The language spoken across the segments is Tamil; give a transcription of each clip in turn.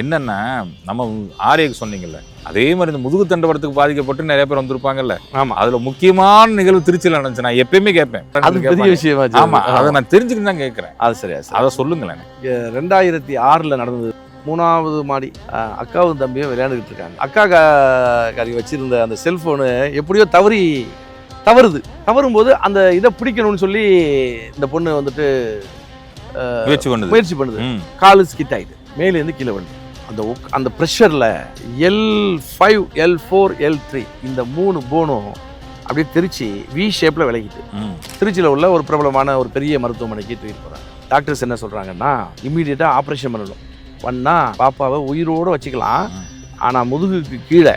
என்னன்னா நம்ம ஆரியக்கு சொன்னீங்கல்ல அதே மாதிரி இந்த முதுகு தண்டவரத்துக்கு பாதிக்கப்பட்டு நிறைய பேர் வந்திருப்பாங்கல்ல ஆமா. அதுல முக்கியமான நிகழ்வு திருச்சியில் நடந்துச்சு. நான் எப்பயுமே கேட்பேன். அது பெரிய. விஷயமா ஆமா அதை நான் தெரிஞ்சுக்கிட்டு தான் கேட்கறேன். அது சரியா சரி. அதை சொல்லுங்களேன். ரெண்டாயிரத்தி ஆறில் நடந்தது. மூணாவது மாடி அக்காவும் தம்பியும் விளையாண்டுக்கிட்டு இருக்காங்க. அக்கா காரி வச்சிருந்த அந்த செல்போனு எப்படியோ தவறி தவறுது. தவறும் போது அந்த இதை பிடிக்கணும்னு சொல்லி இந்த பொண்ணு வந்துட்டு முயற்சி பண்ணுது. முயற்சி பண்ணுது. காலு ஸ்கிட் ஆயிட்டு மேலேருந்து கீழே விழுந்து. அந்த அந்த ப்ரெஷரில் L five L four L three இந்த மூணு போனும் அப்படியே திருச்சி வி ஷேப்பில் விலகிட்டு. திருச்சியில் உள்ள ஒரு பிரபலமான ஒரு பெரிய மருத்துவமனைக்கு தூக்கிட்டு போகிறாங்க டாக்டர்ஸ் என்ன சொல்கிறாங்கன்னா இம்மீடியட்டாக ஆப்ரேஷன் பண்ணணும். பண்ணா பாப்பாவை உயிரோடு வச்சுக்கலாம். ஆனால் முதுகுக்கு கீழே.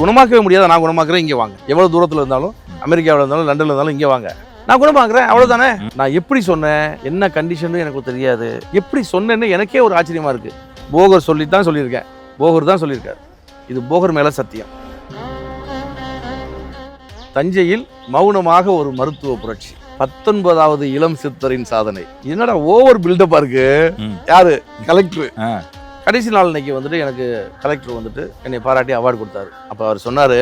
குணமாக்கவே முடியாத. நான் குணமாக்குறேன் இங்கே வாங்க. எவ்வளோ தூரத்தில் இருந்தாலும் அமெரிக்காவில் இருந்தாலும் லண்டனில் இருந்தாலும் இங்கே வாங்க. நான் குணமாக்குறேன் அவ்வளோதானே நான் எப்படி சொன்னேன்? என்ன கண்டிஷன் எனக்கு தெரியாது. எப்படி சொன்னேன்னு எனக்கே ஒரு ஆச்சரியமா இருக்கு. போகர் சொல்லி தான் சொல்லியிருக்கேன். போகர் தான் சொல்லியிருக்காரு. இது போகர் மேல சத்தியம். தஞ்சையில் மௌனமாக ஒரு மருத்துவ புரட்சி. பத்தொன்பதாவது இளம் சித்தரின் சாதனை. என்னடா ஓவர் பில்டப்பா இருக்கு. யாரு? கலெக்டர். கடைசி நாள் இன்னைக்கு வந்துட்டு எனக்கு கலெக்டர் வந்துட்டு என்னை பாராட்டி அவார்டு கொடுத்தாரு. அப்ப அவர் சொன்னாரு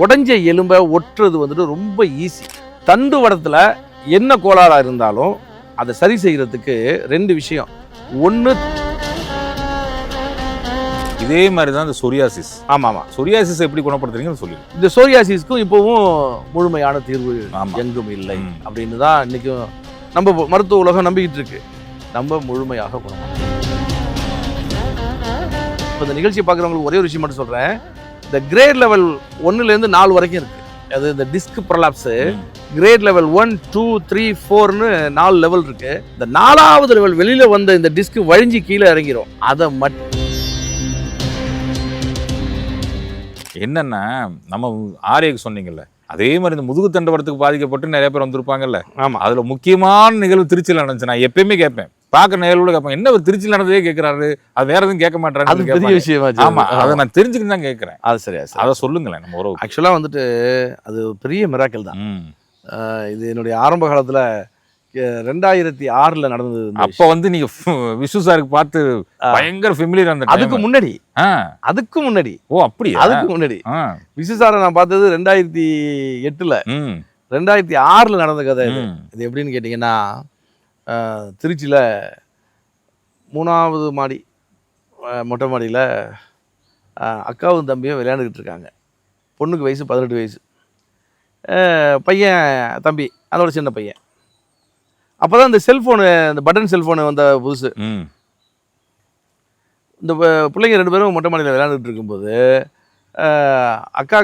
உடைஞ்ச எலும்பை ஒட்டுறது வந்துட்டு ரொம்ப ஈஸி தண்டு வடத்துல என்ன கோளாறா இருந்தாலும் அதை சரி செய்யறதுக்கு ரெண்டு விஷயம். ஒன்று இதே மாதிரி தான் இந்த சொரியாசிஸ் ஆமா ஆமா சொரியாசிஸ் எப்படி குணப்படுத்துறீங்கன்னு சொல்லி இந்த சோரியாசிஸ்க்கும் இப்போவும் முழுமையான தீர்வு எங்கும் இல்லை. அப்படின்னு தான் இன்னைக்கும் நம்ம மருத்துவ உலகம் நம்பிக்கிட்டு இருக்கு. நம்ம முழுமையாக குணமாகும் இப்போ இந்த நிகழ்ச்சியை பார்க்குறவங்களுக்கு ஒரே ஒரு விஷயம் மட்டும் சொல்கிறேன் இந்த கிரேட் லெவல் ஒன்றுலேருந்து நாலு வரைக்கும் இருக்கு. அது இந்த disc prolapse. Grade level one two three ஃபோர்னு நாலு லெவல் இருக்கு. இந்த நாலாவது லெவல் வெளியில வந்த இந்த டிஸ்க் வழிஞ்சு கீழே இறங்கிரும். அதை மட்டும் என்னன்னா நம்ம ஆரியக்கு சொன்னீங்கல்ல அதே மாதிரி இந்த முதுகு தண்டவரத்துக்கு பாதிக்கப்பட்டு நிறைய பேர் வந்திருப்பாங்கல்ல. ஆமா. அதுல முக்கியமான நிகழ்வு திருச்சியில் நடந்துச்சு. நான் எப்பயுமே கேட்பேன். பார்க்குற நிகழ்வுல கேட்பேன் என்ன ஒரு திருச்சியில் நடந்ததே கேட்கறாரு? அது வேற எதுவும் கேட்க அது மாட்டாரு பெரிய விஷயமா ஆமா அதை நான் தெரிஞ்சுக்கிட்டு தான் கேட்கறேன். அது சரியா சார். அதை சொல்லுங்களேன் நம்ம உறவு ஆக்சுவலாக வந்துட்டு அது ஒரு பெரிய மிராக்கல் தான். இது என்னுடைய ஆரம்ப காலத்துல ரெண்டாயிரத்தி ஆறுல நடந்தது அப்ப வந்து நீங்க விஷ்ணு சாருக்கு பார்த்து. பயங்கர ஃபெமிலியர் அந்த. அதுக்கு. முன்னாடி. அதுக்கு முன்னாடி. ஓ அப்படியா? அதுக்கு முன்னாடி. ஆ. விசுசாரை நான் பார்த்தது ரெண்டாயிரத்தி எட்டுல. ரெண்டாயிரத்தி ஆறுல நடந்த கதை இது. இது எப்படின்னு கேட்டிங்கன்னா திருச்சியில மூணாவது மாடி மொட்டை மாடியில் அக்காவும் தம்பியும் விளையாண்டுக்கிட்டு இருக்காங்க. பொண்ணுக்கு வயசு பதினெட்டு வயசு. பையன் தம்பி அதோட சின்ன பையன். அப்போ தான் இந்த செல்ஃபோனு இந்த பட்டன் செல்ஃபோனு வந்த புதுசு. இந்த பிள்ளைங்க ரெண்டு பேரும் மொட்டை மாடியில் விளையாண்டுட்டு இருக்கும்போது அக்கா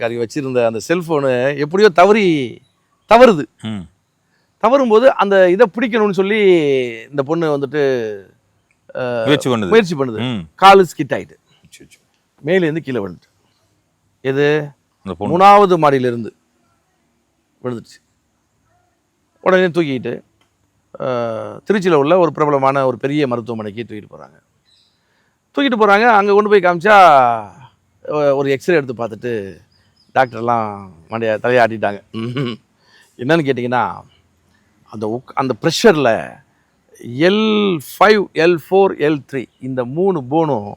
காரி வச்சிருந்த அந்த செல்ஃபோனு எப்படியோ தவறி தவறுது. ம். தவறும்போது அந்த இதை பிடிக்கணும்னு சொல்லி இந்த பொண்ணு வந்துட்டு முயற்சி பண்ணுது. முயற்சி பண்ணுது. காலு ஸ்கிட் அச்சச்சோ. மேலேருந்து கீழே விழுந்துட்டு. எது? அந்த பொண்ணு. மூணாவது மாடியிலிருந்து விழுந்துச்சு உடனே தூக்கிட்டு திருச்சியில் உள்ள ஒரு பிரபலமான ஒரு பெரிய மருத்துவமனைக்கு தூக்கிட்டு போகிறாங்க தூக்கிட்டு போகிறாங்க அங்கே கொண்டு போய் காமிச்சா ஒரு எக்ஸ்ரே எடுத்து பார்த்துட்டு டாக்டர்லாம் மண்டைய தலையாட்டிட்டாங்க. என்னன்னு கேட்டிங்கன்னா அந்த உக் அந்த ப்ரெஷரில் L five L four L three இந்த மூணு போனும்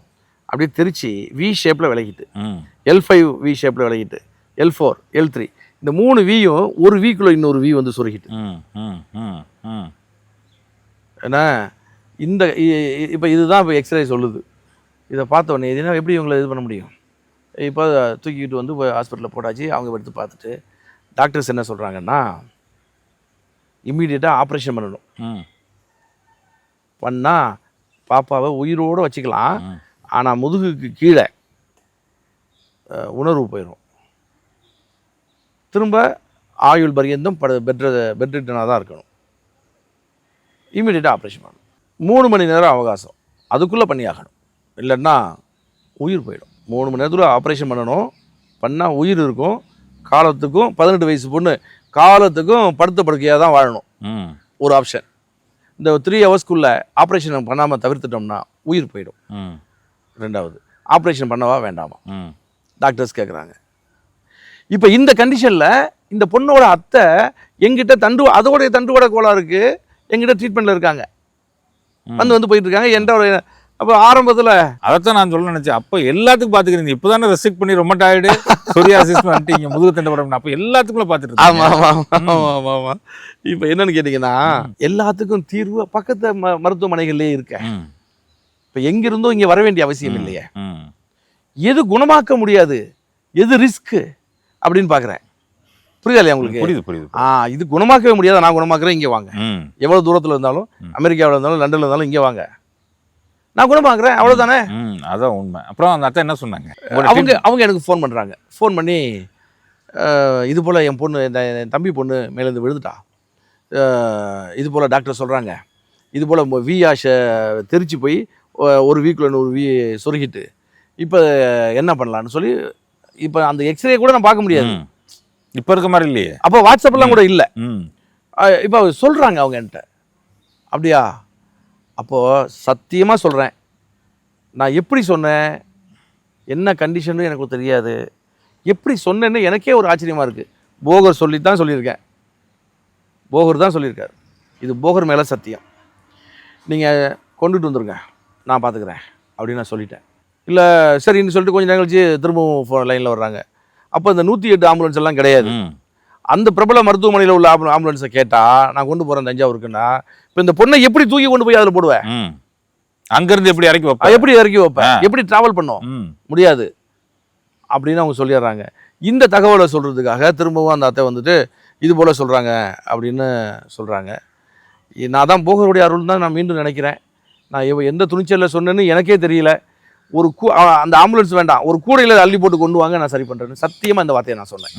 அப்படியே திருச்சி வி ஷேப்பில் விலகிட்டு. ம். எல் ஃபைவ் வி ஷேப்பில் விலகிட்டு. எல் ஃபோர் எல் த்ரீ இந்த மூணு வியும் ஒரு வீக்குள்ள இன்னொரு வி வந்து சுருகிட்டு. ஏன்னா இந்த இப்போ இதுதான் இப்போ எக்ஸ்ரே சொல்லுது. இதை பார்த்த உடனே இதுனா எப்படி இவங்களை இது பண்ண முடியும்? இப்போ தூக்கிக்கிட்டு வந்து ஹாஸ்பிட்டலில் போட்டாச்சு அவங்க எடுத்து பார்த்துட்டு டாக்டர்ஸ் என்ன சொல்கிறாங்கன்னா இம்மீடியட்டாக ஆப்ரேஷன் பண்ணணும். ம். பண்ணால் பாப்பாவை உயிரோடு வச்சுக்கலாம். ஆனால் முதுகுக்கு கீழே உணர்வு போயிடும் திரும்ப ஆயுள் பரியந்தம் பட பெட் பெட் ரிட்டனாக தான் இருக்கணும். இமீடியட்டாக ஆப்ரேஷன் பண்ணணும். மூணு மணி நேரம் அவகாசம். அதுக்குள்ளே பண்ணி ஆகணும் இல்லைன்னா உயிர் போயிடும். மூணு மணி நேரத்தில் ஆப்ரேஷன் பண்ணணும். பண்ணால் உயிர் இருக்கும். காலத்துக்கும் பதினெட்டு வயசு பொண்ணு காலத்துக்கும் படுத்த படுக்கையாக தான் வாழணும். ஒரு ஆப்ஷன் இந்த த்ரீ ஹவர்ஸ்க்குள்ளே ஆப்ரேஷன் பண்ணாமல் தவிர்த்துட்டோம்னா உயிர் போயிடும். ரெண்டாவது ஆப்ரேஷன் பண்ணவா வேண்டாமா? டாக்டர்ஸ் கேட்குறாங்க இப்போ இந்த கண்டிஷனில் இந்த பொண்ணோட அத்தை எங்கிட்ட தண்டு அதோடைய தண்டுவட கோளாறுக்கு எங்கிட்ட ட்ரீட்மெண்ட்டில் இருக்காங்க. வந்து வந்து போயிட்டு இருக்காங்க. என்கிட்ட ஒரு அப்போ ஆரம்பத்தில் அதைத்தான் நான் சொல்ல நினைச்சேன். அப்ப எல்லாத்துக்கும் பாத்துக்கிறீங்க இப்பதானே ரெஸ்ட்ரிக்ட் பண்ணி ரொம்ப டயர்டு சொரியாசிஸ் வந்துட்டீங்க. முதுகு தண்டை படம் அப்ப எல்லாத்துக்குள்ள பாத்துட்டு ஆமா இருக்கீங்க. ஆமா ஆமா ஆமா ஆமா. இப்போ என்னன்னு கேட்டிங்கன்னா எல்லாத்துக்கும் தீர்வு பக்கத்து ம மருத்துவமனைகள்லேயே இருக்க. இப்போ எங்கிருந்தோ இங்கே வர வேண்டிய அவசியம் இல்லையே. எது குணமாக்க முடியாது? எது ரிஸ்க் அப்படின்னு பார்க்குறேன் புரியுதா இல்லையா உங்களுக்கு? புரியுது புரியுது ஆ இது குணமாக்கவே முடியாது? நான் குணமாக்குறேன் இங்கே வாங்க. எவ்வளோ தூரத்தில் இருந்தாலும். அமெரிக்காவில் இருந்தாலும் லண்டனில் இருந்தாலும் இங்கே வாங்க. நான் குணமாக்குறேன் அவ்வளோதானே அதான் உண்மை. அப்புறம் அந்த அத்தை என்ன சொன்னாங்க? அவங்க அவங்க எனக்கு ஃபோன் பண்ணுறாங்க ஃபோன் பண்ணி இது போல் என் பொண்ணு என் தம்பி பொண்ணு மேலேருந்து விழுந்துட்டா. இது போல் டாக்டர் சொல்கிறாங்க இது போல் வி ஆஷை தெரிச்சு போய் ஒரு வீக்கில் ஒரு வீ சொருகிட்டு இப்போ என்ன பண்ணலான்னு சொல்லி இப்போ அந்த எக்ஸ்ரே கூட நான் பார்க்க முடியாது. இப்ப இருக்க மாதிரி இல்லையே. அப்போ வாட்ஸ்அப்லாம் கூட இல்லை. இப்போ சொல்கிறாங்க அவங்க என்கிட்ட. அப்படியா? அப்போது சத்தியமாக சொல்கிறேன் நான் எப்படி சொன்னேன்? என்ன கண்டிஷன்னு எனக்கு தெரியாது. எப்படி சொன்னேன்னு எனக்கே ஒரு ஆச்சரியமாக இருக்குது போகர் சொல்லி தான் சொல்லியிருக்கேன். போகர் தான் சொல்லியிருக்காரு. இது போகர் மேலே சத்தியம். நீங்கள் கொண்டுட்டு வந்துருங்க. நான் பார்த்துக்கிறேன் அப்படின்னு நான் சொல்லிட்டேன். இல்லை சரின்னு சொல்லிட்டு கொஞ்சம் நேரம் கழிச்சு திரும்பவும் ஃபோ லைனில் வர்றாங்க. அப்போ இந்த நூற்றி எட்டு ஆம்புலன்ஸ் எல்லாம் கிடையாது. அந்த பிரபல மருத்துவமனையில் உள்ள ஆம்பு ஆம்புலன்ஸை கேட்டால் நான் கொண்டு போகிறேன் தஞ்சாவூருக்குன்னா இப்போ இந்த பொண்ணை எப்படி தூக்கி கொண்டு போய் அதில் போடுவேன். அங்கிருந்து எப்படி இறக்கி அது வைப்ப எப்படி இறக்கி வைப்பேன் எப்படி ட்ராவல் பண்ணோம்? முடியாது. அப்படின்னு அவங்க சொல்லிடுறாங்க. இந்த தகவலை சொல்கிறதுக்காக திரும்பவும் அந்த அத்தை வந்துட்டு இது போல் சொல்கிறாங்க அப்படின்னு சொல்கிறாங்க நான் தான் போகருடைய அருள் தான் நான் மீண்டும் நினைக்கிறேன். நான் எந்த துணிச்சலில் சொன்னேன்னு எனக்கே தெரியல. ஒரு கூ அந்த ஆம்புலன்ஸ் வேண்டாம். ஒரு கூடையில் அள்ளி போட்டு கொண்டு வாங்க நான் சரி பண்ணுறேன்னு சத்தியமாக இந்த வார்த்தையை நான் சொன்னேன்.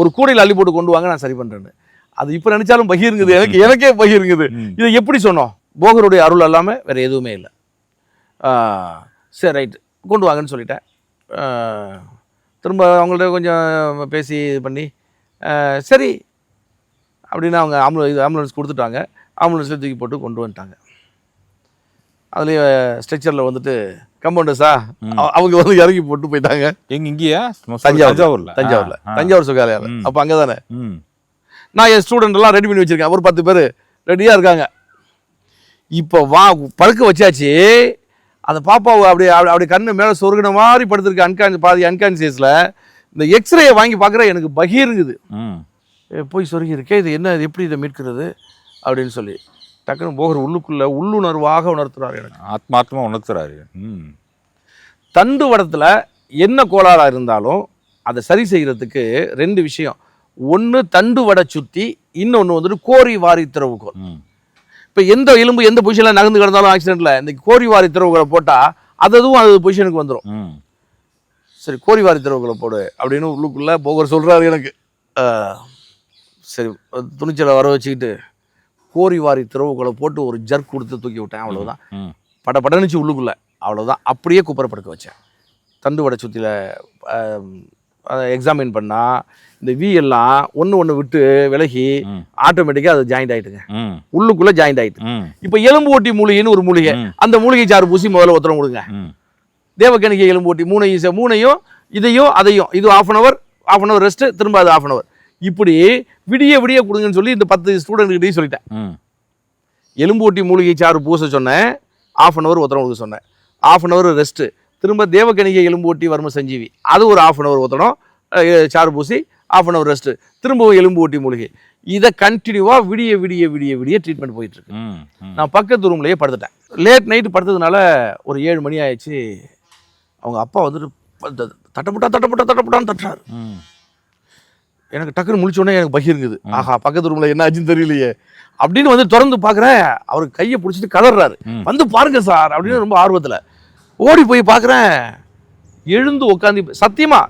ஒரு கூடையில் அள்ளி போட்டு கொண்டு வாங்க நான் சரி பண்ணுறேன்னு அது இப்போ நினச்சாலும் பகிருங்குது எனக்கு எனக்கே பகிருங்குது. இதை எப்படி சொன்னோம்? போகருடைய அருள் இல்லாமல் வேறு எதுவுமே இல்லை. சரி ரைட் கொண்டு வாங்கன்னு சொல்லிட்டேன். திரும்ப அவங்கள்ட்ட கொஞ்சம் பேசி இது பண்ணி சரி. அப்படின்னு அவங்க ஆம்புல இது ஆம்புலன்ஸ் கொடுத்துட்டாங்க. ஆம்புலன்ஸில் தூக்கி போட்டு கொண்டு வந்துட்டாங்க. அதுலேயே ஸ்ட்ரெச்சரில் வந்துட்டு கம்பவுண்டர்ஸா. அவங்க வந்து இறங்கி போட்டு போயிட்டாங்க. எங்க இங்கேயா? தஞ்சாவூர். தஞ்சாவூர்ல. தஞ்சாவூரில். தஞ்சாவூர் சுகாலயம். அப்போ அங்கே தானே. நான் என் ஸ்டூடெண்ட் எல்லாம் ரெடி பண்ணி வச்சிருக்கேன். ஒரு பத்து பேர் ரெடியாக இருக்காங்க. இப்போ வா படுக்க வச்சாச்சு. அந்த பாப்பாவை அப்படி அப்படி கண்ணு மேலே சொருகின மாதிரி படுத்திருக்கு அன்கான் பாதி அன்கான்சியஸில் இந்த எக்ஸ்ரேயை வாங்கி பார்க்குற எனக்கு பகீருங்குது போய் சொருகி இருக்கே இது என்ன இது எப்படி இதை மீட்கிறது? அப்படின்னு சொல்லி. டக்குன்னு போகிற உள்ளுக்குள்ள உள்ளுணர்வாக உணர்த்துறாரு எனக்கு ஆத்மார்த்தமா உணர்த்துறாரு ம். தண்டு வடத்தில் என்ன கோளாறாக இருந்தாலும் அதை சரி செய்கிறதுக்கு ரெண்டு விஷயம் ஒன்று தண்டு வடை சுற்றி இன்னொன்று வந்துட்டு கோரி வாரி திறவுகோல் ம். இப்போ எந்த எலும்பு எந்த பொசிஷனில் நகர்ந்து கிடந்தாலும் ஆக்சிடெண்ட்டில் இந்த கோரி வாரி திறவுகளை போட்டால் அது அதுவும் அது பொசிஷனுக்கு வந்துடும் ம். சரி கோரி வாரி திறவுகளை போடு அப்படின்னு உள்ளுக்குள்ளே போகர் சொல்கிறாரு எனக்கு சரி துணிச்சலை வர வச்சுக்கிட்டு கோரி வாரி திறவுகளை போட்டு ஒரு ஜர்க் கொடுத்து தூக்கி விட்டேன் அவ்வளவுதான் ம். பட படனுச்சு உள்ளுக்குள்ளே அவ்வளவுதான் அப்படியே படுக்க வச்சேன் தண்டு வடை சுற்றியில் எக்ஸாமின் பண்ணால் இந்த வி எல்லாம் ஒன்று ஒன்று விட்டு விலகி. ஆட்டோமேட்டிக்காக அது ஜாயிண்ட் ஆகிட்டுங்க. உள்ளுக்குள்ளே ஜாயிண்ட் ஆகிட்டு. இப்போ எலும்பு ஓட்டி மூலிகைன்னு ஒரு மூலிகை. அந்த மூலிகை சாறு பூசி முதல்ல ஒருத்தரம் கொடுங்க ம். தேவக்கணிகை எலும்பு ஓட்டி மூணையும் சே- மூணையும் இதையும் அதையும் இது half an hour half an hour rest திரும்ப அது ஆஃப் அன் அவர் இப்படி விடிய விடிய கொடுங்கன்னு சொல்லி இந்த பத்து ஸ்டூடெண்ட்கிட்டையும் சொல்லிட்டேன். ம். எலும்பு ஓட்டி மூலிகை சாறு பூச சொன்னேன். ஆஃப் அன் அவர் ஒருத்தரம் கொடுக்க சொன்னேன். ஆஃப் அன் அவர் ரெஸ்ட்டு திரும்ப தேவக்கணிகை எலும்பு ஓட்டி வர்ம சஞ்சீவி. அது ஒரு ஆஃப் அன் அவர் ஒருத்தரம் அஹ், சாறு பூசி ஆஃப் அன் அவர் ரெஸ்ட்டு திரும்பவும் எலும்பு ஓட்டி மூலிகை. இதை கண்டினியூவாக விடிய விடிய விடிய விடிய ட்ரீட்மெண்ட் போயிட்டு இருக்கு. நான் பக்கத்து ரூம்லேயே படுத்துட்டேன். லேட் நைட்டு படுத்ததுனால ஒரு ஏழு மணி ஆயிடுச்சு. அவங்க அப்பா வந்துட்டு தட்டப்புட்டா தட்டப்புட்டா தட்டப்புட்டான்னு தட்டுறாரு. எனக்கு டக்குன்னு முழிச்சோடனே எனக்கு பகிருங்குது ஆஹா பக்கத்து ரூம்ல என்ன ஆச்சுன்னு தெரியலையே. அப்படின்னு வந்து திறந்து பார்க்குறேன் அவர் கையை பிடிச்சிட்டு கதறாரு. வந்து பாருங்க சார் அப்படின்னு ரொம்ப ஆர்வத்தில். ஓடி போய் பார்க்குறேன் எழுந்து உட்காந்து சத்தியமா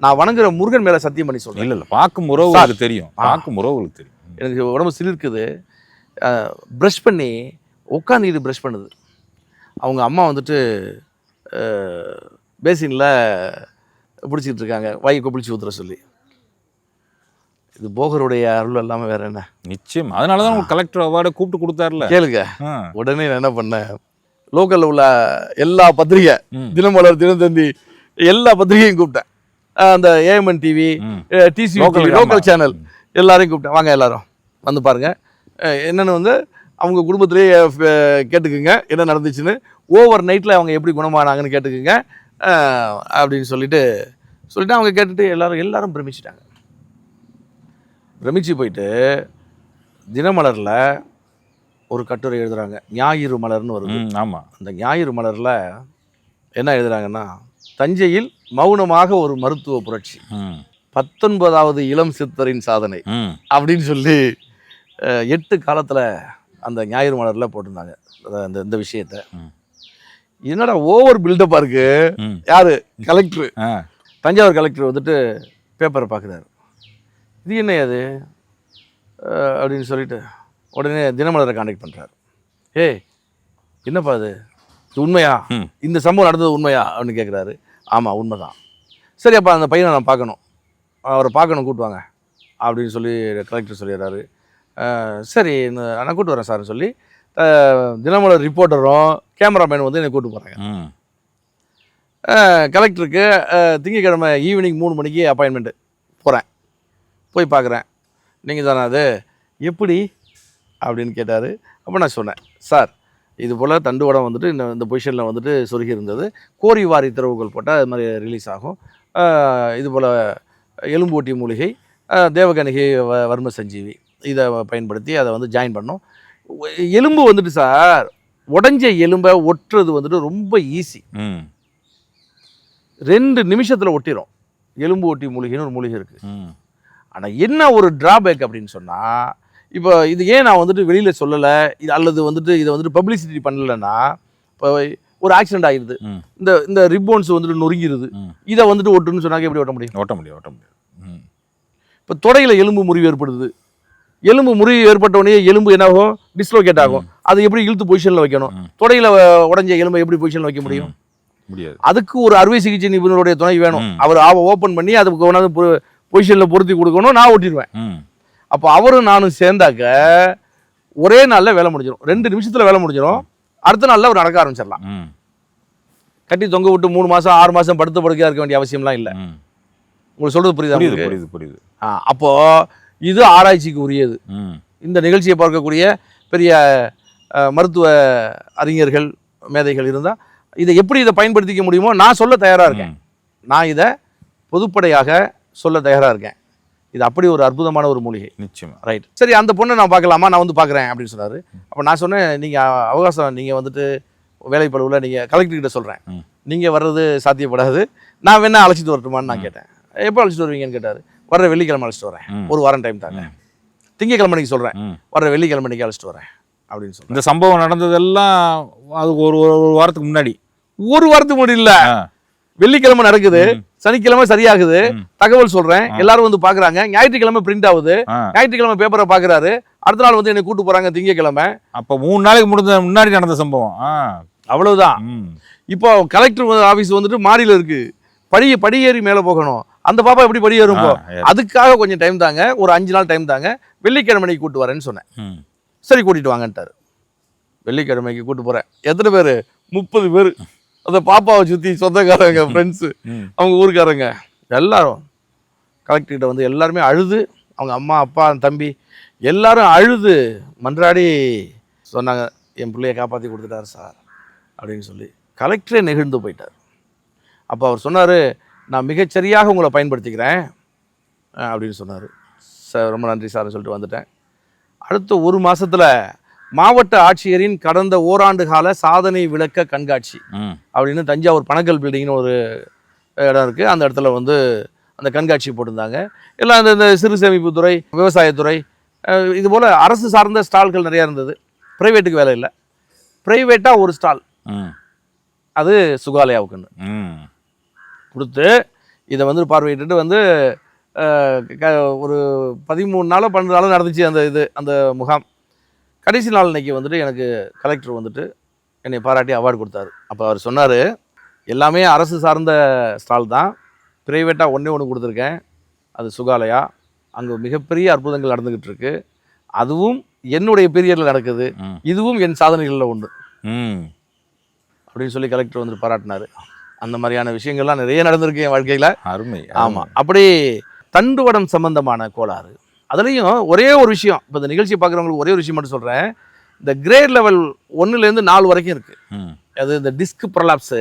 நான் வணங்குற முருகன் மேல சத்தியம் பண்ணி சொல்றேன். இல்ல இல்ல பார்க்கும் உறவுகளுக்கு தெரியும். ஆ. பார்க்கும் உறவுகளுக்கு தெரியும். எனக்கு உடம்பு சிலிர்க்குது. ப்ரஷ் பண்ணி உட்காந்துக்கிட்டு ப்ரஷ் பண்ணுது. அவங்க அம்மா வந்துட்டு பேசினில் பிடிச்சிக்கிட்டு இருக்காங்க. வாய் கொப்பிளிச்சு ஊத்துற சொல்லி. இது போகருடைய அருள் இல்லாமல் வேற என்ன? நிச்சயம். அதனாலதான் உங்களுக்கு கலெக்டர் அவார்டை கூப்பிட்டு கொடுத்தாருல. கேளுங்க. உடனே நான் என்ன பண்ணேன்? லோக்கலில் உள்ள எல்லா பத்திரிகை. தினமலர் தினத்தந்தி எல்லா பத்திரிகையும் கூப்பிட்டேன். அந்த AMN TV. DC local. Channel எல்லாரையும் கூப்பிட்டேன். வாங்க எல்லாரும். வந்து பாருங்க. என்னன்னு வந்து அவங்க குடும்பத்திலேயே கேட்டுக்குங்க. என்ன நடந்துச்சுன்னு ஓவர் நைட்டில் அவங்க எப்படி குணமானாங்கன்னு கேட்டுக்குங்க. அப்படின்னு சொல்லிட்டு சொல்லிட்டு அவங்க கேட்டுட்டு எல்லாரும் எல்லாரும் பிரமிச்சிட்டாங்க. பிரமிச்சு போயிட்டு தினமலரில் ஒரு கட்டுரை எழுதுறாங்க. ஞாயிறு மலர்னு வருது. ம் ஆமா. அந்த ஞாயிறு மலரில் என்ன எழுதுறாங்கன்னா தஞ்சையில் மௌனமாக ஒரு மருத்துவ புரட்சி. பத்தொன்பதாவது இளம் சித்தரின் சாதனை. அப்படின்னு சொல்லி எட்டு காலத்தில் அந்த ஞாயிறு மலரில் போட்டிருந்தாங்க. அந்த இந்த விஷயத்த. என்னடா ஓவர் பில்டப்பாக இருக்கு? யாரு? கலெக்டர். தஞ்சாவூர் கலெக்டர் வந்துட்டு பேப்பரை பார்க்குறாரு இது என்ன அது? அப்படின்னு சொல்லிட்டு உடனே தினமலரை காண்டாக்ட் பண்ணுறாரு ஏய் என்னப்பா அது இது உண்மையா. இந்த சம்பவம் நடந்தது உண்மையா? அப்படின்னு கேட்குறாரு ஆமாம் உண்மைதான். சரி அப்போ அந்த பையனை நான் பார்க்கணும். அவரை பார்க்கணும் கூட்டுவாங்க அப்படின்னு சொல்லி கலெக்டர் சொல்லிடுறாரு. சரி நான் கூட்டு வரேன் சார்னு சொல்லி தினமலர் ரிப்போர்ட்டரும் கேமராமேன் வந்து என்னை கூட்டு போகிறாங்க கலெக்டருக்கு அஹ், திங்கட்கிழமை ஈவினிங் மூணு மணிக்கு அப்பாயின்மெண்ட்டு போகிறேன் போய் பார்க்குறேன். நீங்கள் தானே அது? எப்படி? அப்படின்னு கேட்டார். அப்போ நான் சொன்னேன் சார் இது போல் தண்டுவடம் வந்துட்டு இந்த இந்த பொசிஷனில் வந்துட்டு சொருகி இருந்தது. கோரி வாரி திறவுகள் போட்டால் அது மாதிரி ரிலீஸ் ஆகும். இது போல் எலும்பூட்டி மூலிகை தேவகணிகை வ வர்ம சஞ்சீவி இதை பயன்படுத்தி அதை வந்து ஜாயின் பண்ணோம். எலும்பு வந்துட்டு சார் உடஞ்ச எலும்பை ஒட்டுறது வந்துட்டு ரொம்ப ஈஸி ரெண்டு நிமிஷத்தில் ஒட்டிரும். எலும்பு ஒட்டி மூலிகைன்னு ஒரு மூலிகை இருக்குது ம். ஆனால் என்ன ஒரு டிராபேக் அப்படின்னு சொன்னால் இப்போ இது ஏன் நான் வந்துட்டு வெளியில் சொல்லலை? இது அல்லது வந்துட்டு இதை வந்துட்டு பப்ளிசிட்டி பண்ணலைன்னா இப்போ ஒரு ஆக்சிடென்ட் ஆகிடுது. இந்த இந்த ரிப்போன்ஸ் வந்துட்டு நொறுங்கிடுது. இதை வந்துட்டு ஒட்டுன்னு சொன்னாக்க எப்படி ஒட்ட முடியும்? ஓட்ட முடியும் ஓட்ட முடியும். இப்போ தொடையில் எலும்பு முறிவு ஏற்படுது. எலும்பு முறிவு ஏற்பட்ட உடனே எலும்பு என்ன ஆகும். டிஸ்லோகேட் ஆகும் அதை எப்படி இழுத்து பொசிஷனில் வைக்கணும். தொடையில் உடஞ்ச எலும்பை எப்படி பொசிஷனில் வைக்க முடியும்? முடியாது. அதுக்கு ஒரு அறுவை சிகிச்சை நிபுணருடைய துணை வேணும். அவர் ஆவ ஓப்பன் பண்ணி அதுக்கு கொண்டாந்து பொசிஷனில் பொருத்தி கொடுக்கணும் நான் ஒட்டிடுவேன் ம். அப்போ அவரும் நானும் சேர்ந்தாக்க ஒரே நாளில் வேலை முடிஞ்சிடும் ரெண்டு நிமிஷத்தில் வேலை முடிஞ்சிடும் அடுத்த நாளில் அவர் நடக்க ஆரம்பிச்சிடலாம். கட்டி தொங்க விட்டு மூணு மாதம் ஆறு மாதம் படுத்த படுக்கையாக இருக்க வேண்டிய அவசியம்லாம் இல்லை. உங்களுக்கு சொல்றது புரியுதா புரியுது புரியுது புரியுது. ஆ அப்போ இது ஆராய்ச்சிக்கு உரியது. இந்த நிகழ்ச்சியை பார்க்கக்கூடிய பெரிய மருத்துவ அறிஞர்கள் மேதைகள் இருந்தால் இதை எப்படி இதை பயன்படுத்திக்க முடியுமோ நான் சொல்ல தயாராக இருக்கேன். நான் இதை பொதுப்படையாக சொல்ல தயாராக இருக்கேன். இது அப்படி ஒரு அற்புதமான ஒரு மூலிகை. நிச்சயமா. ரைட் சரி அந்த பொண்ணை நான் பார்க்கலாமா? நான் வந்து பார்க்குறேன் அப்படின்னு சொன்னார். அப்போ நான் சொன்னேன் நீங்கள் அவகாசம் நீங்கள் வந்துட்டு வேலை பழுவில் நீங்கள் கலெக்டர்கிட்ட சொல்கிறேன். நீங்கள் வர்றது சாத்தியப்படாது. நான் வேணா அழைச்சிட்டு வரட்டுமான்னு நான் கேட்டேன். எப்போ அழைச்சிட்டு வருவீங்கன்னு கேட்டார். வர்ற வெள்ளிக்கிழமை அழைச்சிட்டு வரேன். ஒரு வாரம் டைம் தாங்க. திங்கக்கிழமைக்கு சொல்கிறேன் வர்ற வெள்ளிக்கிழமைக்கு அழைச்சிட்டு வரேன். அப்படின்னு சொல்கிறேன் இந்த சம்பவம் நடந்ததெல்லாம் அது ஒரு ஒரு வாரத்துக்கு முன்னாடி. ஒரு வாரத்துக்கு முன்னாடி இல்லை. வெள்ளிக்கிழமை நடக்குது. சனிக்கிழமை சரியாகுது. தகவல் சொல்கிறேன் ஆ. எல்லாரும் வந்து பார்க்குறாங்க ஞாயிற்றுக்கிழமை பிரிண்ட் ஆகுது. ஞாயிற்றுக்கிழமை பேப்பரை பார்க்குறாரு அடுத்த நாள் வந்து என்னை கூட்டு போகிறாங்க திங்கக்கிழமை. அப்ப மூணு நாளைக்கு முடிஞ்ச முன்னாடி நடந்த சம்பவம். அவ்வளவுதான். இப்போ கலெக்டர் ஆபீஸ் வந்துட்டு மாடியில் இருக்கு. படி படியேறி மேலே போகணும். அந்த பாப்பா எப்படி படியேறும் போ? ஆ, ஏறு. அதுக்காக கொஞ்சம் டைம் தாங்க. ஒரு அஞ்சு நாள் டைம் தாங்க. வெள்ளிக்கிழமைக்கு கூட்டு வரேன்னு சொன்னேன். சரி கூட்டிட்டு வாங்கன்ட்டாரு. வெள்ளிக்கிழமைக்கு கூட்டு போறேன். எத்தனை பேர்? முப்பது பேர். அந்த பாப்பாவை சுற்றி சொந்தக்காரங்க ஃப்ரெண்ட்ஸு அவங்க ஊருக்காரங்க எல்லாரும் கலெக்டர்கிட்ட வந்து எல்லாருமே அழுது. அவங்க அம்மா அப்பா தம்பி எல்லாரும் அழுது. மன்றாடி சொன்னாங்க என் பிள்ளைய காப்பாற்றி கொடுத்துட்டாரு சார் அப்படின்னு சொல்லி. கலெக்டரே நெகிழ்ந்து போயிட்டார். அப்போ அவர் சொன்னார் நான் மிகச்சரியாக உங்களை பயன்படுத்திக்கிறேன் அப்படின்னு சொன்னார். சார் ரொம்ப நன்றி சார்னு சொல்லிட்டு வந்துட்டேன். அடுத்த ஒரு மாசத்துல மாவட்ட ஆட்சியரின் கடந்த ஓராண்டு கால சாதனை விளக்க கண்காட்சி. அப்படின்னு தஞ்சாவூர் பனகல் பில்டிங்னு ஒரு இடம் இருக்குது அந்த இடத்துல வந்து அந்த கண்காட்சி போட்டிருந்தாங்க. எல்லாம் இந்த இந்த சிறு சேமிப்புத்துறை விவசாயத்துறை இது போல் அரசு சார்ந்த ஸ்டால்கள் நிறையா இருந்தது. ப்ரைவேட்டுக்கு வேலை இல்லை. ப்ரைவேட்டாக ஒரு ஸ்டால். ம். அது சுகாலயாவுக்குன்னு. கொடுத்து இதை வந்து பார்வையிட்டுட்டு வந்து ஒரு பதிமூணு நாளோ பன்னெண்டு நாளோ நடந்துச்சு அந்த இது அந்த முகாம். கடைசி நாள் இன்னைக்கு வந்துட்டு எனக்கு கலெக்டர் வந்துட்டு என்னை பாராட்டி அவார்டு கொடுத்தாரு. அப்போ அவர் சொன்னார் எல்லாமே அரசு சார்ந்த ஸ்டால் தான். ப்ரைவேட்டாக ஒன்றே ஒன்று கொடுத்துருக்கேன். அது சுகாலயா. அங்கே மிகப்பெரிய அற்புதங்கள் நடந்துக்கிட்டு இருக்கு. அதுவும் என்னுடைய பீரியடில் நடக்குது. இதுவும் என் சாதனைகளில் ஒன்று அப்படின்னு சொல்லி கலெக்டர் வந்து பாராட்டினாரு. அந்த மாதிரியான விஷயங்கள்லாம் நிறைய நடந்திருக்கு என் வாழ்க்கையில். அருமை. ஆமாம் அப்படி தண்டுவடம் சம்பந்தமான கோளாறு. அதுலேயும் ஒரே ஒரு விஷயம். இப்போ இந்த நிகழ்ச்சியை பார்க்குறவங்களுக்கு ஒரே ஒரு விஷயம் மட்டும் சொல்கிறேன் இந்த கிரேட் லெவல் ஒன்றுலேருந்து நாலு வரைக்கும் இருக்குது அது இந்த disc prolapse.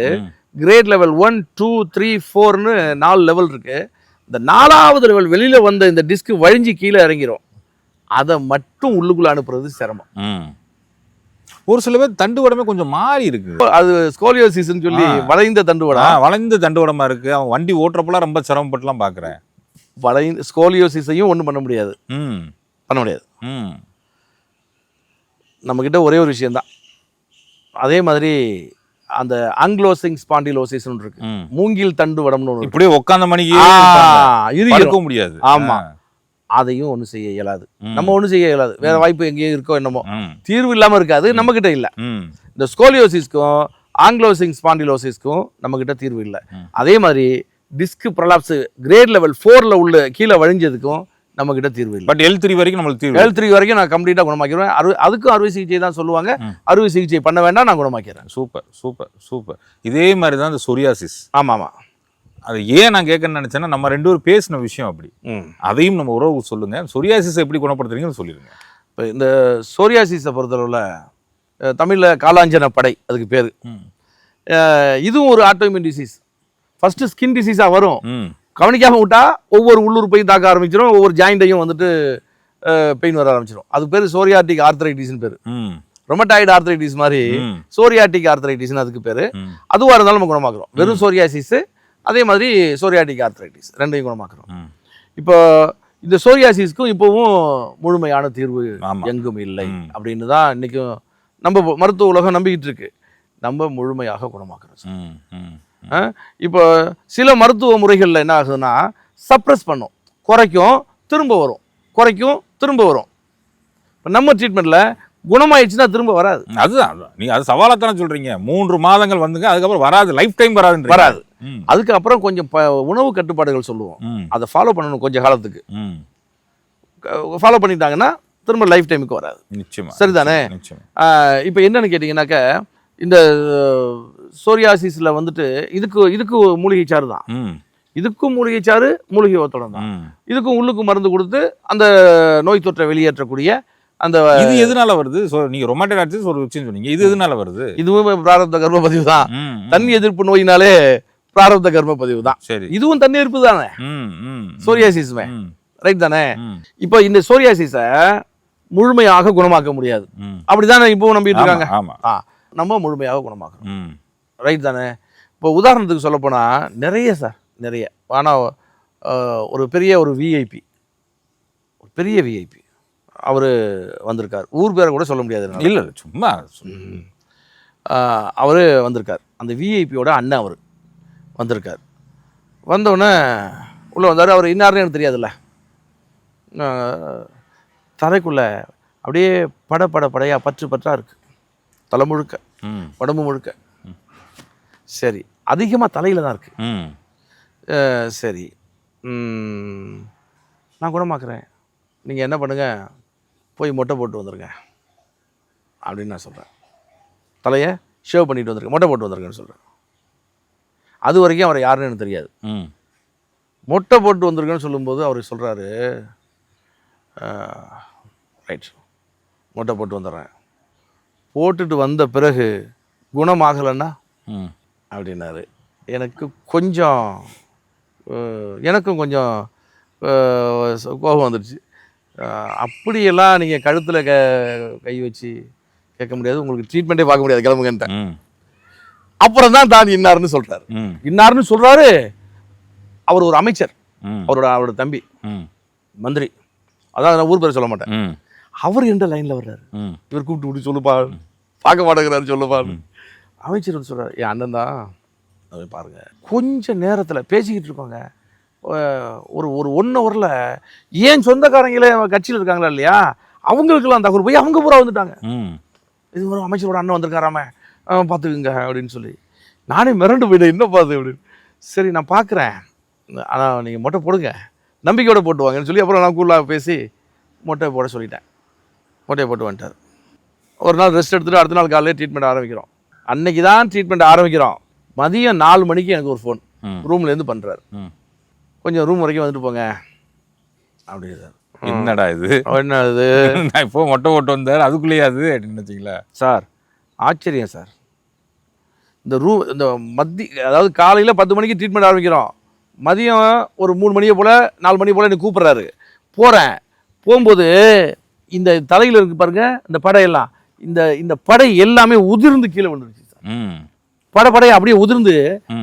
Grade level one two three ஃபோர்னு நாலு லெவல் இருக்கு. இந்த நாலாவது லெவல் வெளியில வந்த இந்த டிஸ்க் வழிஞ்சு கீழே இறங்கிரும். அதை மட்டும் உள்ளுக்குள்ள அனுப்புறது சிரமம். ஒரு சில பேர் தண்டு உடம்பே கொஞ்சம் மாறி இருக்கு. அது ஸ்கோலியோசிஸ்ன்னு சொல்லி. வளைந்த தண்டுவடம் வளைந்த தண்டு உடம்பா இருக்கு. அவன் வண்டி ஓட்டுறப்பெல்லாம் ரொம்ப சிரமப்பட்டுலாம் பாக்குறேன். வளைந்த ஸ்கோலியோசிஸையும் ஒன்றும் பண்ண முடியாது. பண்ண முடியாது. நம்மக்கிட்ட ஒரே ஒரு விஷயம்தான். அதே மாதிரி அந்த ஆங்க்லோசிங் ஸ்பாண்டிலோசிஸ்னு இருக்கு. மூங்கில் தண்டுவடம்னு ஒன்று இருக்கு. இப்படியே உட்காந்த மணிக்கு படுக்க இறுகிரும். முடியாது. ஆமா. அதையும் ஒன்றும் செய்ய இயலாது. நம்ம ஒன்றும் செய்ய இயலாது. வேற வாய்ப்பு எங்கேயோ இருக்கோ என்னமோ. தீர்வு இல்லாமல் இருக்காது. நம்மக்கிட்ட இல்லை. ம். இந்த ஸ்கோலியோசிஸ்க்கும் ஆங்க்லோசிங் ஸ்பாண்டிலோசிஸ்க்கும் நம்மக்கிட்ட தீர்வு இல்லை. அதே மாதிரி டிஸ்க் ப்ரலாப்ஸ் கிரேட் லெவல் ஃபோரில் உள்ள கீழே வழிஞ்சதுக்கும் நம்மக்கிட்ட தீர்வு இல்லை. பட் எல் த்ரீ வரைக்கும் நம்மளுக்கு தீர்வு எல் த்ரீ வரைக்கும் நான் கம்ப்ளீட்டாக குணமாக்கிடுவேன். அறு அதுக்கும் அறுவை சிகிச்சை தான் சொல்லுவாங்க. அறுவை சிகிச்சை பண்ண வேண்டாம் நான் குணமாக்கிறேன் சூப்பர் சூப்பர் சூப்பர். இதே மாதிரி தான் இந்த சொரியாசிஸ் ஆமாம். ஆமாம் அது ஏன் நான் கேட்கணும்னு நினைச்சேன்னா நம்ம ரெண்டு பேரும் பேசின விஷயம் அப்படி. அதையும் நம்ம உறவு சொல்லுங்க. சொரியாசிஸ் எப்படி குணப்படுத்துறீங்கன்னு சொல்லிடுங்க. இப்போ இந்த சோரியாசிஸை பொறுத்தளவில் தமிழில் காலாஞ்சன படை அதுக்கு பேர். இதுவும் ஒரு ஆட்டோமின் டிசீஸ் ஃபஸ்ட்டு ஸ்கின் டிசீஸாக வரும். ம். கவனிக்காம விட்டா ஒவ்வொரு உள்ளுறுப்பையும் தாக்க ஆரம்பிச்சிடும் ஒவ்வொரு ஜாயிண்ட்டையும் வந்துட்டு பெயின் வர ஆரம்பிச்சிடும் அது பேர் சோரியாட்டிக் ஆர்த்தரைட்டிஸ்னு பேர். ரொமட்டாய்டு ஆர்த்தரைட்டிஸ் மாதிரி சோரியாட்டிக் ஆர்த்தரைட்டிஸ்னு அதுக்கு பேர். அதுவாக இருந்தாலும் நம்ம குணமாக்குறோம். வெறும் சோரியாசிஸ் அதே மாதிரி சோரியாட்டிக் ஆர்த்தரைட்டிஸ் ரெண்டையும் குணமாக்குறோம். இப்போ இந்த சோரியாசிஸ்க்கும் இப்போவும் முழுமையான தீர்வு. எங்கும் இல்லை. அப்படின்னு தான் இன்னைக்கும் நம்ம மருத்துவ உலகம் நம்பிக்கிட்டு இருக்கு. நம்ம முழுமையாக குணமாக்குறோம்? இப்போ சில மருத்துவ முறைகளில் என்ன ஆகுதுன்னா சப்ரஸ் பண்ணும். குறைக்கும் திரும்ப வரும். குறைக்கும் திரும்ப வரும். இப்போ நம்ம ட்ரீட்மெண்ட்டில் குணமாயிடுச்சுன்னா திரும்ப வராது. அதுதான் அதுதான். நீங்க அது சவாலாக தானே சொல்றீங்க. மூன்று மாதங்கள் வந்துங்க அதுக்கப்புறம் வராது. லைஃப் டைம் வராது. வராது அதுக்கப்புறம் கொஞ்சம் உணவு கட்டுப்பாடுகள் சொல்லுவோம். அதை ஃபாலோ பண்ணணும் கொஞ்சம் காலத்துக்கு. ஃபாலோ பண்ணிட்டாங்கன்னா திரும்ப லைஃப் டைமுக்கு வராது. நிச்சயமா சரிதானே? இப்போ என்னன்னு கேட்டிங்கனாக்க இந்த சோரியாசிஸில் வந்துட்டு இதுக்கு இதுக்கு மூலிகை சாறு தான். இதுக்கும் மூலிகை சாறு மூலிகை ஒத்தடம் தான். இதுக்கும் உள்ளுக்கு மருந்து கொடுத்து அந்த நோய் தொற்றை வெளியேற்றக்கூடிய அந்த இது எதனால வருது? ஸோ நீங்க ரொமாட்டிக் ஆர்டிஸ் ஒரு சொன்னீங்க. இது எதனால வருது? இதுவும் பிராரப்த கர்ப்ப பதிவு தான். தண்ணி எதிர்ப்பு நோயினாலே பிராரப்த கர்ப்ப பதிவு தான். சரி. இதுவும் தண்ணி எதிர்ப்பு தானே? சோரியாசிஸ்மே ரைட் தானே? இப்போ இந்த சோரியாசிஸை முழுமையாக குணமாக்க முடியாது. அப்படிதானே இப்பவும் நம்பிட்டு இருக்காங்க? நம்ம முழுமையாக குணமாக்கணும். ரைட் தானே? இப்போ உதாரணத்துக்கு சொல்லப்போனால் நிறைய சார் நிறைய. ஆனால் ஒரு பெரிய ஒரு விஐபி ஒரு பெரிய விஐபி அவர் வந்திருக்கார். ஊர் பேரை கூட சொல்ல முடியாது. இல்ல சும்மா அவர் வந்திருக்கார். அந்த விஐபியோட அண்ணன் அவர் வந்திருக்கார். வந்தவுடனே உள்ளே வந்தார். அவர் இன்னாருன்னு எனக்கு தெரியாதுல்ல. தரைக்குள்ளே அப்படியே பட பட படையாக பற்று பற்றா இருக்கு. தலை முழுக்க. ம். உடம்பு முழுக்க. சரி. அதிகமாக தலையில் தான் இருக்குது ம். சரி. நான் குணமாக்குறேன். நீங்கள் என்ன பண்ணுங்கள் போய் மொட்டை போட்டு வந்துருங்க. அப்படின்னு நான் சொல்கிறேன் தலையை ஷேவ் பண்ணிட்டு வந்திருக்கேன் மொட்டை போட்டு வந்திருக்கேன்னு சொல்கிறேன் அது வரைக்கும் அவர் யாருன்னு எனக்கு தெரியாது. ம். மொட்டை போட்டு வந்திருக்கேன்னு சொல்லும்போது அவர் சொல்கிறாரு ரைட். மொட்டை போட்டு வந்துடுறேன். போட்டுட்டு வந்த பிறகு குணமாகலைன்னா ம். அப்படின்னாரு. எனக்கு கொஞ்சம் எனக்கும் கொஞ்சம் கோபம் வந்துடுச்சு அப்படியெல்லாம் நீங்கள் கழுத்தில் க கை வச்சு கேட்க முடியாது. உங்களுக்கு ட்ரீட்மெண்ட்டே பார்க்க முடியாது கிளம்புங்கன்ட்டேன். அப்புறம் தான் தான் இன்னாருன்னு சொல்கிறாரு ம். இன்னாருன்னு சொல்கிறாரு அவர் ஒரு அமைச்சர். அவரோட அவரோட தம்பி. ம். மந்திரி. அதான் நான் ஊர் பேர் சொல்ல மாட்டேன். அவர் எந்த லைனில் வர்றாரு? ம். இவர் கூப்பிட்டு விட்டு சொல்லுப்பா பார்க்க மாட்டேங்கிறாரு சொல்லுப்பா அமைச்சர் வந்து சொல்றாரு. என் அண்ணன் தான் அதை பாருங்க. கொஞ்ச நேரத்தில் பேசிக்கிட்டு இருக்கோங்க. ஒரு ஒரு ஒன் ஹவரில் ஏன் சொந்தக்காரங்களே கட்சியில் இருக்காங்களா இல்லையா? அவங்களுக்கெல்லாம் தகவல் போய் அவங்க பூரா வந்துட்டாங்க. ம். இது ஒரு அமைச்சரோட அண்ணன் வந்திருக்காராம. பார்த்துக்குங்க அப்படின்னு சொல்லி. நானே மிரண்டு போயிட்டேன். என்ன பார்த்து அப்படின்னு. சரி நான் பார்க்குறேன் ஆனால் நீங்கள் மொட்டை போடுங்க. நம்பிக்கையோட போட்டு வாங்கன்னு சொல்லி அப்புறம் நான் கூலாக பேசி மொட்டை போட சொல்லிட்டேன். மொட்டையை போட்டு வந்துட்டார். ஒரு நாள் ரெஸ்ட் எடுத்துட்டு அடுத்த நாள் காலையில ட்ரீட்மெண்ட் ஆரம்பிக்கிறோம். அன்னைக்கு தான் ட்ரீட்மெண்ட் ஆரம்பிக்கிறோம். மதியம் நாலு மணிக்கு எனக்கு ஒரு ஃபோன். ரூம்லேருந்து பண்ணுறாரு. கொஞ்சம் ரூம் வரைக்கும் வந்துட்டு போங்க. அப்படிங்கிறார் என்னடா இது? என்ன இது? நான் இப்போ மொட்டை போட்டு வந்தார் அதுக்குள்ளேயே அது அப்படின்னு வச்சிங்களா சார் ஆச்சரியம் சார். இந்த ரூ இந்த மத்தி அதாவது காலையில் பத்து மணிக்கு ட்ரீட்மெண்ட் ஆரம்பிக்கிறோம். மதியம் ஒரு மூணு மணியை போல் நாலு மணி போல் எனக்கு கூப்பிட்றாரு. போகிறேன் போகும்போது இந்த தலையில் இருக்கு பாருங்க இந்த படையெல்லாம். இந்த இந்த படை எல்லாமே உதிர்ந்து கீழே விழுந்துருச்சு சார். ம். படை படையை அப்படியே உதிர்ந்து.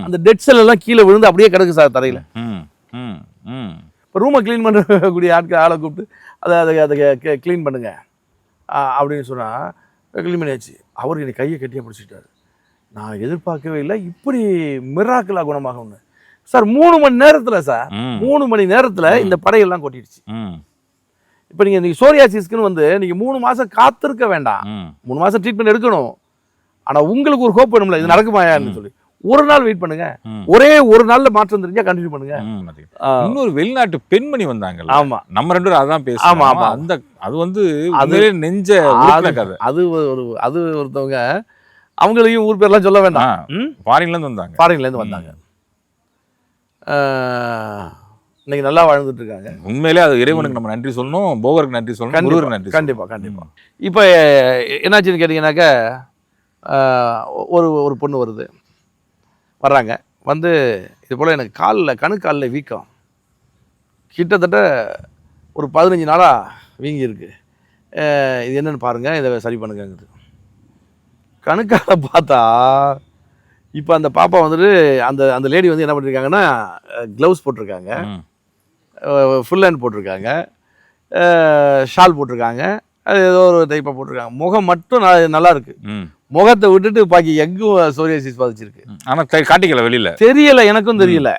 அந்த டெட் செல் எல்லாம் கீழே விழுந்து அப்படியே கிடக்கு சார் தரையில். ம் ம் ம். இப்போ ரூமை க்ளீன் பண்ணக்கூடிய ஆட்கள் ஆளை கூப்பிட்டு அதை அதை அதை க்ளீன் பண்ணுங்க. அப்படின்னு சொன்னால் க்ளீன் பண்ணியாச்சு. அவர் என்னை கையை கட்டியே பிடிச்சிட்டாரு. நான் எதிர்பார்க்கவே இல்லை. இப்படி மிராக்கிளா குணமாகும்னு சார் மூணு மணி நேரத்தில் சார் மூணு மணி நேரத்தில் இந்த படையெல்லாம் கொட்டிடுச்சு. ம். இப்போ நீங்கள் நீங்கள் சோரியாசிஸ்க்குன்னு வந்து நீங்கள் மூணு மாதம் காத்திருக்க வேண்டாம். மூணு மாதம் ட்ரீட்மெண்ட் எடுக்கணும். ஆனால் உங்களுக்கு ஒரு ஹோப் வேணும்ல இது நடக்குமாயான்னு சொல்லி. ஒரு நாள் வெயிட் பண்ணுங்க. ஒரே ஒரு நாளில் மாற்றம் தெரிஞ்சா கண்டினியூ பண்ணுங்க. இன்னொரு வெளிநாட்டு பெண்மணி வந்தாங்கல்ல. ஆமா. நம்ம ரெண்டு பேரும் அதான் ஆமா, பேசுறோம். ஆமா. அந்த அது வந்து அது- உண்மையிலே நெஞ்ச கதை. அது ஒரு அது ஒருத்தவங்க அவங்களையும் ஊர் பேர்லாம் சொல்ல வேண்டாம். ஃபாரின்ல இருந்து வந்தாங்க. ஃபாரின்ல இருந்து வந்தாங்க. இன்னைக்கு நல்லா வாழ்ந்துட்டு இருக்காங்க உண்மையிலே அது இறைவனுக்கு நம்ம நன்றி சொல்லணும் போகருக்கு நன்றி சொல்லணும் குருவருக்கு நன்றி கண்டிப்பா கண்டிப்பா. இப்போ என்னாச்சுன்னு கேட்டிங்கனாக்கா ஒரு ஒரு பொண்ணு வருது. வர்றாங்க. வந்து இது போல் எனக்கு காலில் கணுக்காலில் வீக்கம். கிட்டத்தட்ட ஒரு பதினஞ்சு நாளாக வீங்கி இருக்கு ஆஹ், இது என்னன்னு பாருங்கள் இதை சரி பண்ணுங்கங்குது கணுக்கால பார்த்தா இப்போ அந்த பாப்பா வந்துட்டு அந்த அந்த லேடி வந்து என்ன பண்ணியிருக்காங்கன்னா க்ளவுஸ் போட்டிருக்காங்க. ஃபுல் ஹேண்ட் போட்டிருக்காங்க. ஷால் போட்டிருக்காங்க. அது ஏதோ ஒரு டைப்பாக போட்டிருக்காங்க. முகம் மட்டும் நல்லா இருக்கு. முகத்தை விட்டுட்டு பாக்கி எங்கும் சோரியாசிஸ் பாதிச்சிருக்கு. ம். ஆனா தெ- காட்டிக்கல வெளியில. தெரியல எனக்கும் தெரியல.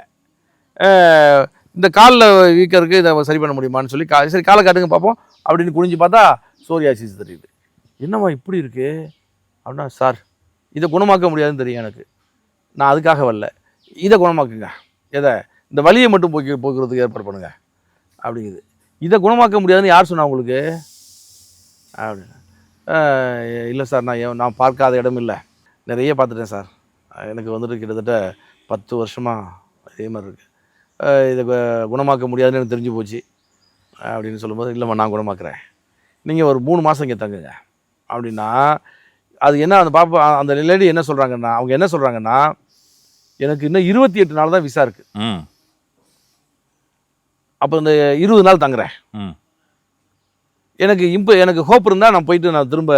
இந்த காலில் வீக்கம் இதை சரி பண்ண முடியுமான்னு சொல்லி கா சரி காலை காட்டுங்க பார்ப்போம் அப்படின்னு குனிஞ்சு பார்த்தா சோரியாசிஸ் தெரியுது. என்னம்மா இப்படி இருக்கு? அப்படின்னா சார் இதை குணமாக்க முடியாதுன்னு தெரியும் எனக்கு. நான் அதுக்காக வரல. இதை குணமாக்குங்க. எதை? இந்த வலியை மட்டும் போக்கி போக்குறதுக்கு ஏற்பாடு பண்ணுங்கள் அப்படிங்குது. இதை குணமாக்க முடியாதுன்னு யார் சொன்னா உங்களுக்கு? அப்படின்னு இல்லை சார் நான் ஏன் நான் பார்க்காத இடம் இல்லை. நிறைய பார்த்துட்டேன் சார். எனக்கு வந்துட்டு கிட்டத்தட்ட பத்து வருஷமாக இதே மாதிரி இருக்குது இதை குணமாக்க முடியாதுன்னு எனக்கு தெரிஞ்சு போச்சு. அப்படின்னு சொல்லும்போது இல்லைம்மா நான் குணமாக்குறேன். நீங்கள் ஒரு மூணு மாதம் இங்கே தங்குங்க. அப்படின்னா அது என்ன அந்த பாப்பா அந்த லேடி என்ன சொல்கிறாங்கன்னா அவங்க என்ன சொல்கிறாங்கன்னா எனக்கு இன்னும் இருபத்தி எட்டு நாள் தான் விசா இருக்குது ம். அப்போ இந்த இருபது நாள் தங்குறேன். ம். எனக்கு இப்போ எனக்கு ஹோப் இருந்தால் நான் போயிட்டு நான் திரும்ப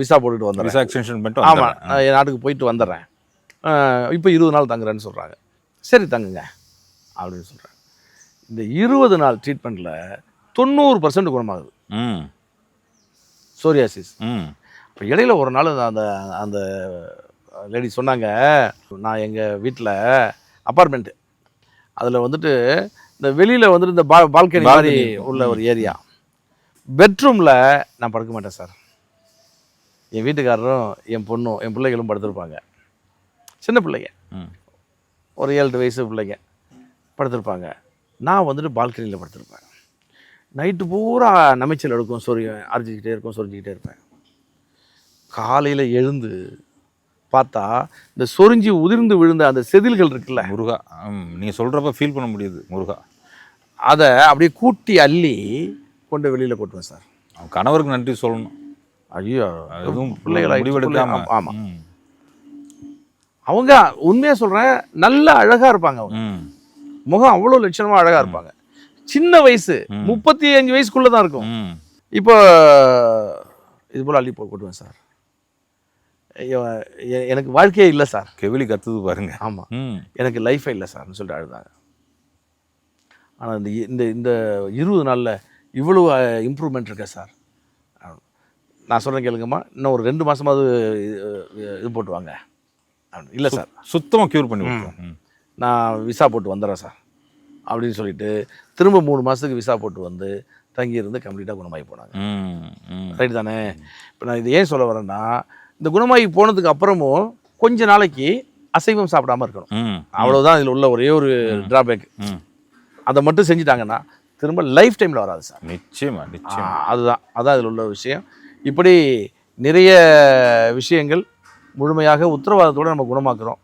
விசா போட்டுட்டு வந்துடுறேன். விசா எக்ஸ்டென்ஷன் பண்ணிட்டு ஆமாம் என் நாட்டுக்கு போயிட்டு வந்துடுறேன். இப்போ இருபது நாள் தங்குறேன்னு சொல்கிறாங்க சரி தங்குங்க அப்படின்னு சொல்கிறாங்க இந்த இருபது நாள் ட்ரீட்மெண்ட்டில் தொண்ணூறு பர்சன்ட் குணமாகுது. ம். சோரியாசிஸ் ம். இப்போ இடையில ஒரு நாள் அந்த அந்த லேடி சொன்னாங்க நான் எங்கள் வீட்டில் அப்பார்ட்மெண்ட்டு அதில் வந்துட்டு இந்த வெளியில் வந்துட்டு இந்த பா பால்கனி மாதிரி. உள்ள ஒரு ஏரியா பெட்ரூமில் நான் படுக்க மாட்டேன் சார். என் வீட்டுக்காரரும் என் பொண்ணும் என் பிள்ளைகளும் படுத்திருப்பாங்க. சின்ன பிள்ளைங்க. ஒரு ஏழு வயசு பிள்ளைங்க படுத்திருப்பாங்க. நான் வந்துட்டு பால்கனியில் படுத்திருப்பேன். நைட்டு பூரா நமைச்சல் எடுக்கும் சொறி அரைச்சிக்கிட்டே இருக்கும் சொரிஞ்சிக்கிட்டே இருப்பேன். காலையில் எழுந்து பார்த்தா இந்த சொரிஞ்சி உதிர்ந்து விழுந்த அந்த செதில்கள் இருக்குல்ல. முருகா ம், நீங்க சொல்றப்ப ஃபீல் பண்ண முடியுது முருகா. அதை அப்படியே கூட்டி அள்ளி கொண்டு வெளியில் கொட்டுவேன் சார் அவன் கணவருக்கு நன்றி சொல்லணும். ஐயோ எதுவும் பிள்ளைகளை முடிவெடுக்காம. ஆமாம் அவங்க உண்மையாக சொல்கிறேன் நல்ல அழகாக இருப்பாங்க அவங்க. முகம் அவ்வளோ லட்சணமாக அழகாக இருப்பாங்க. சின்ன வயசு. முப்பத்தி அஞ்சு வயசுக்குள்ளே தான் இருக்கும். இப்போ இது போல் அள்ளி போ கொட்டுவேன் சார். எனக்கு வாழ்க்கையே இல்லை சார். கெவிலி கத்துது பாருங்க. ஆமாம் எனக்கு லைஃபே இல்லை சார்னு சொல்லிட்டு அழுதாங்க. ஆனால் இந்த இந்த இந்த இருபது நாளில் இவ்வளோ இம்ப்ரூவ்மெண்ட் இருக்கா சார்? நான் சொல்கிறேன் கேளுங்கம்மா. இன்னும் ஒரு ரெண்டு மாதமாவது இது போட்டு வாங்க. இல்லை சார். சுத்தமா கியூர் பண்ணி. நான் விசா போட்டு வந்துடுறேன் சார். அப்படின்னு சொல்லிட்டு திரும்ப மூணு மாதத்துக்கு விசா போட்டு வந்து தங்கியிருந்து கம்ப்ளீட்டாக குணமாகி போனாங்க. ரைட் தானே? இப்போ நான் இது ஏன் சொல்ல வரேன்னா இந்த குணமாகி போனதுக்கு அப்புறமும் கொஞ்ச நாளைக்கு அசைவம் சாப்பிடாம இருக்கணும். ம் அவ்வளவுதான் இதில் உள்ள ஒரே ஒரு டிராபேக் அதை மட்டும் செஞ்சுட்டாங்கன்னா திரும்ப லைஃப் டைமில் வராது சார். நிச்சயமா நிச்சயமா. அதுதான் அதான் இதில் உள்ள விஷயம். இப்படி நிறைய விஷயங்கள் முழுமையாக உத்தரவாதத்தோடு நம்ம குணமாக்குறோம்.